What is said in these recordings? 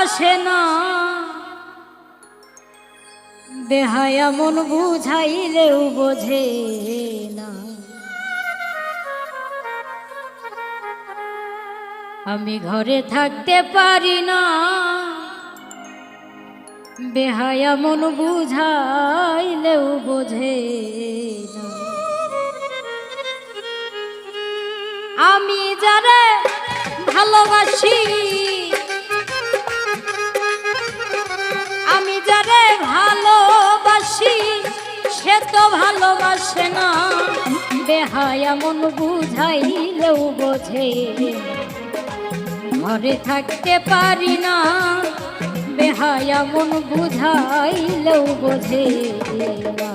ভালোবাসে না। বেহায়া মন বুঝাইলেও বোঝে না। আমি ঘরে থাকতে পারি না। বেহায়া মন বুঝাইলেও বোঝে না। আমি যারে ভালোবাসি সে তো ভালোবাসে না। বেহায়া মন বুঝাইলেও বোঝে। ঘরে থাকতে পারি না। বেহায়া মন বুঝাইলেও বোঝে না।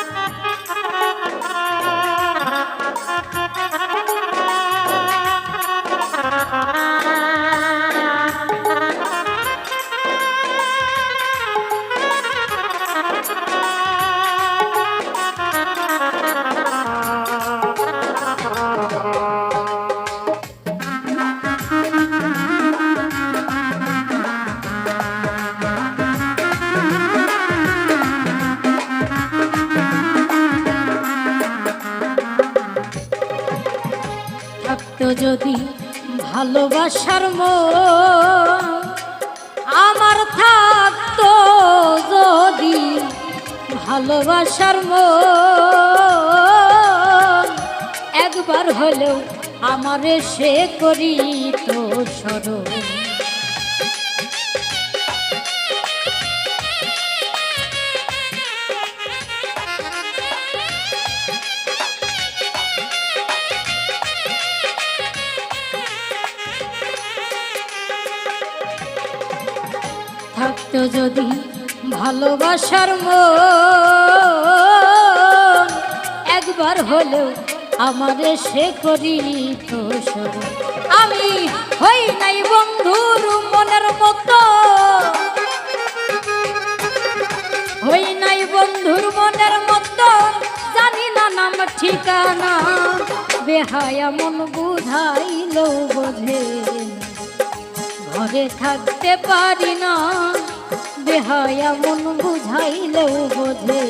যদি ভালোবাসার ম আমার থাকতো যদি ভালোবাসার ম একবার হলেও আমারে সে করি তো যদি ভালোবাসার মন একবার হলেও আমারে সে করি তো আমি হই নাই বন্ধুর মনের মতো। হই নাই বন্ধুর মনের মতো। জানি না নাম ঠিকানা। বেহায়া মন বুঝাইলেও বোঝে। ঘরে থাকতে পারি না। বেহায়া মন বুঝাইলেও বোঝে।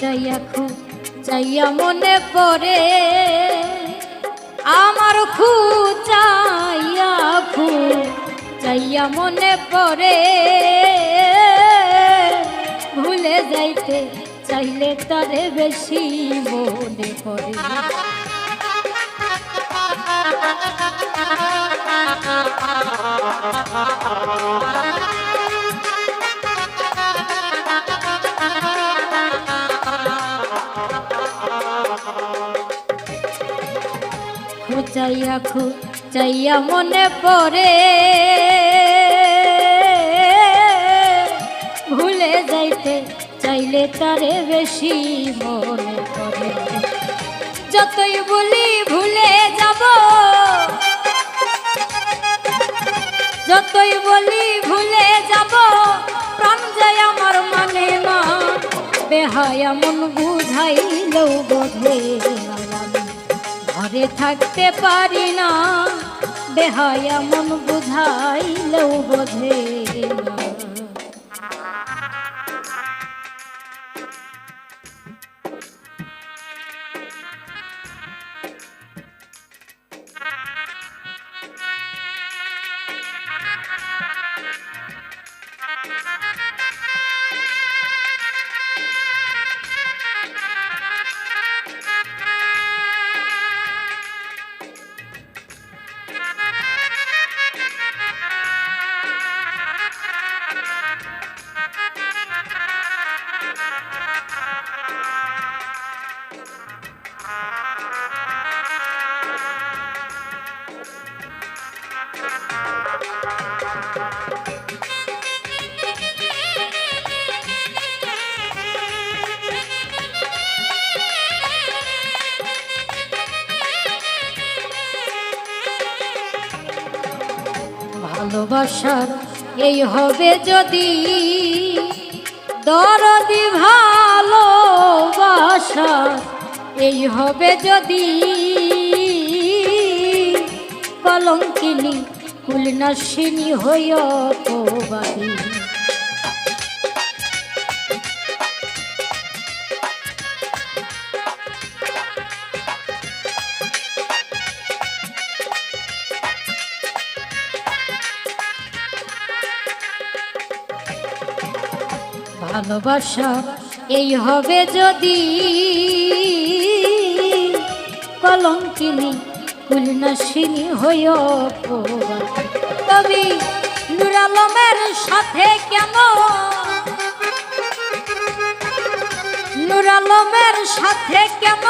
চাইয়া খুব চাইয়া মনে পড়ে আমার খুব চাইয়া খুব চাইয়া মনে পড়ে। যাইতে চাইলে তারে বেশি মনে পড়ে খুচাইয়া খুচাইয়া মনে পড়ে। ভুলে যাইতে চাইলে তারে বেশি মনে পড়ে যতই বলি ভুলে যাব। যতই বলি ভুলে যাব, প্রাণ যায় আমার মানে না। বেহায়া মন বুঝাইলেও বোঝে না। ঘরে থাকতে পারি না, বেহায়া মন বুঝাইলেও বোঝে না। ভালোবাসার এই হবে যদি দরদি ভালোবাসার এই হবে যদি কলঙ্কিনী কুলনাশিনী হইয়া অপবাদী। ভালোবাসা, এই হবে যদি কলঙ্কিনী কুলনাশিনী হইয় তবে নুরালমের সাথে কেন নুরালমের সাথে কেন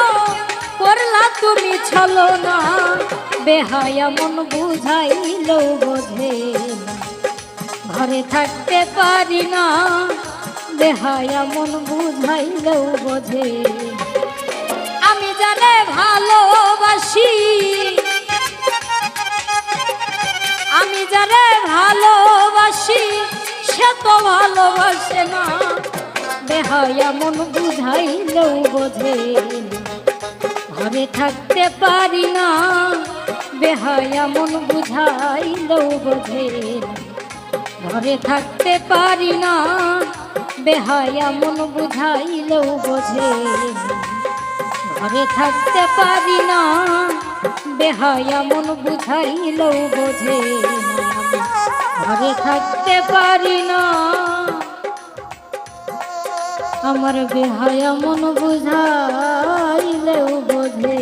করলা তুমি ছলো না, বেহায়া মন বুঝাইলেও বোঝে ঘরে থাকতে পারি না বেহায়া মন বুঝাইলেও বোঝে। আমি জানে ভালোবাসি, আমি জানে ভালোবাসি, সে তো ভালোবাসে না। বেহায়া মন বুঝাইলেও বোঝে। ঘরে থাকতে পারি না বেহায়া মন বুঝাইলেও বোঝে। ঘরে থাকতে পারি না বেহায়া মন বুঝাইলেও বোঝে। ঘরে থাকতে পারি না, বেহায়া মন বুঝাইলেও বোঝে। ঘরে থাকতে পারি না, আমার বেহায়া মন বুঝাইলেও বোঝে